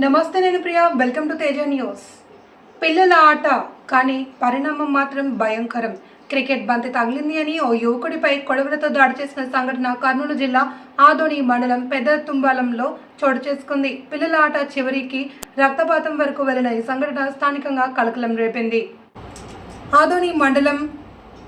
నమస్తే నేను Priya welcome to Teja news పిల్లల ఆట కానీ పరిణామం మాత్రం భయంకరం. క్రికెట్ బంతి తగిలింది అని ఓ యువకుడిపై కొడవలతో దాడి చేసిన సంఘటన కర్నూలు జిల్లా ఆదోని మండలం పెద్ద తుంబాలంలో చోటు చేసుకుంది. పిల్లల ఆట చివరికి రక్తపాతం వరకు వెళ్ళిన ఈ సంఘటన స్థానికంగా కలకలం రేపింది. ఆదోని మండలం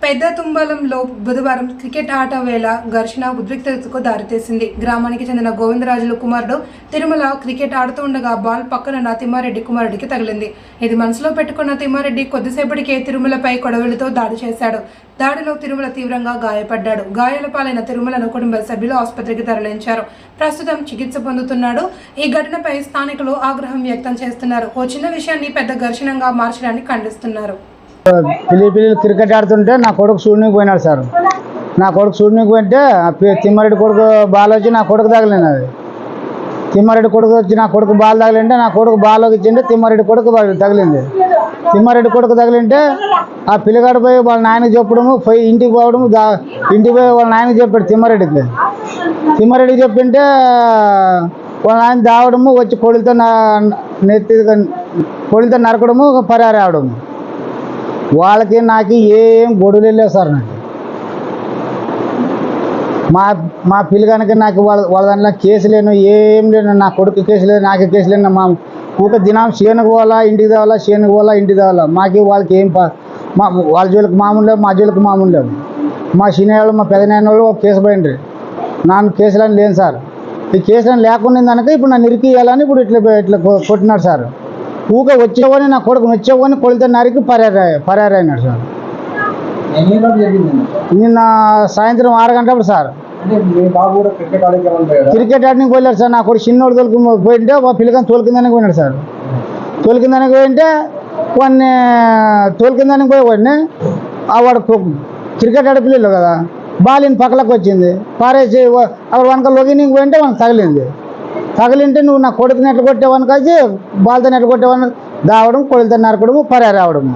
పెద్ద తుంబలంలో బుధవారం క్రికెట్ ఆట వేళ ఘర్షణ ఉద్రిక్తతకు దారితీసింది. గ్రామానికి చెందిన గోవిందరాజులు కుమారుడు తిరుమల క్రికెట్ ఆడుతూ ఉండగా బాల్ పక్కన తిమ్మారెడ్డి కుమారుడికి తగిలింది. ఇది మనసులో పెట్టుకున్న తిమ్మారెడ్డి కొద్దిసేపటికే తిరుమలపై కొడవలితో దాడి చేశాడు. దాడిలో తిరుమల తీవ్రంగా గాయపడ్డాడు. గాయాల పాలైన తిరుమలను కుటుంబ సభ్యులు ఆసుపత్రికి తరలించారు. ప్రస్తుతం చికిత్స పొందుతున్నాడు. ఈ ఘటనపై స్థానికులు ఆగ్రహం వ్యక్తం చేస్తున్నారు. ఓ చిన్న విషయాన్ని పెద్ద ఘర్షణంగా మార్చడాన్ని ఖండిస్తున్నారు. పిల్లి పిల్లలు క్రికెట్ ఆడుతుంటే నా కొడుకు చూడనీకి పోయినాడు సార్. నా కొడుకు చూడనీకి పోయింటే ఆ పి- తిమ్మారెడ్డి కొడుకు బాల్ వచ్చి నా కొడుకు తగిలింది అది. తిమ్మారెడ్డి కొడుకు వచ్చి నా కొడుకు బాల్ తగిలింటే నా కొడుకు బాల్లోకి ఇచ్చింటే తిమ్మారెడ్డి కొడుకు తగిలింది. తిమ్మారెడ్డి కొడుకు తగిలింటే ఆ పిల్లగాడు పోయి వాళ్ళ నాయనకి చెప్పడము పోయి ఇంటికి పోవడము దా ఇంటికి పోయి వాళ్ళ నాయనకి చెప్పాడు తిమ్మారెడ్డికి. తిమ్మారెడ్డికి చెప్పింటే వాళ్ళ నాయన దావడము వచ్చి కొడులతో నెత్తి కొడులతో నరకడము పరిహారం వాళ్ళకి నాకు ఏం గొడవలు లేవు సార్ నాకు. మా మా పిల్లగానికి నాకు వాళ్ళ వాళ్ళ దాంట్లో కేసు లేను ఏం లేను నా కొడుకు కేసు లేదు నాకు కేసు లేను మా ఊక దినం చేనుకు పోవాలా ఇంటికి తేవాలా చేనుకు పోవాలా ఇంటికి తేవాలా మాకి వాళ్ళకి ఏం పా మా వాళ్ళ జోలికి మామూలు లేవు మా జోలికి మామూలు లేవు. మా చిన్నవాళ్ళు మా పెదనాయన వాళ్ళు ఒక కేసు పోయిండ్రి నాన్న కేసులని లేను సార్. ఈ కేసులను లేకుండా కనుక ఇప్పుడు నన్ను ఇరికియాలని ఇప్పుడు ఇట్లా ఇట్లా కొట్టినారు కొట్టినాడు సార్. ఊక వచ్చేవని నా కొడుకు వచ్చేవని కొలితే నరికి పరారు పరారు అయినాడు సార్. నిన్న సాయంత్రం ఆరు గంటప్పుడు సార్. క్రికెట్ ఆడడానికి పోయాడు సార్ నా కొడుకు చిన్నోడు తోలుకు పోయింటే మా పిల్లగాని తోలుకిందానికి పోయినాడు సార్. తోలుకిందానికి పోయింటే వాడిని తోలుకిందానికి పోయి వాడిని ఆ వాడు క్రికెట్ ఆడే పిల్లలు కదా బాలిని పక్కలకు వచ్చింది పారేసి అక్కడ వెనక లొగినికి పోయింటే మనకు తగిలింది. పగిలింటే నువ్వు నా కొడుకు ఎట్లా కొట్టేవాని కాసి బాల్తో ఎట్లా కొట్టేవాని దావడం కొడులతో నరకడము పరారావడము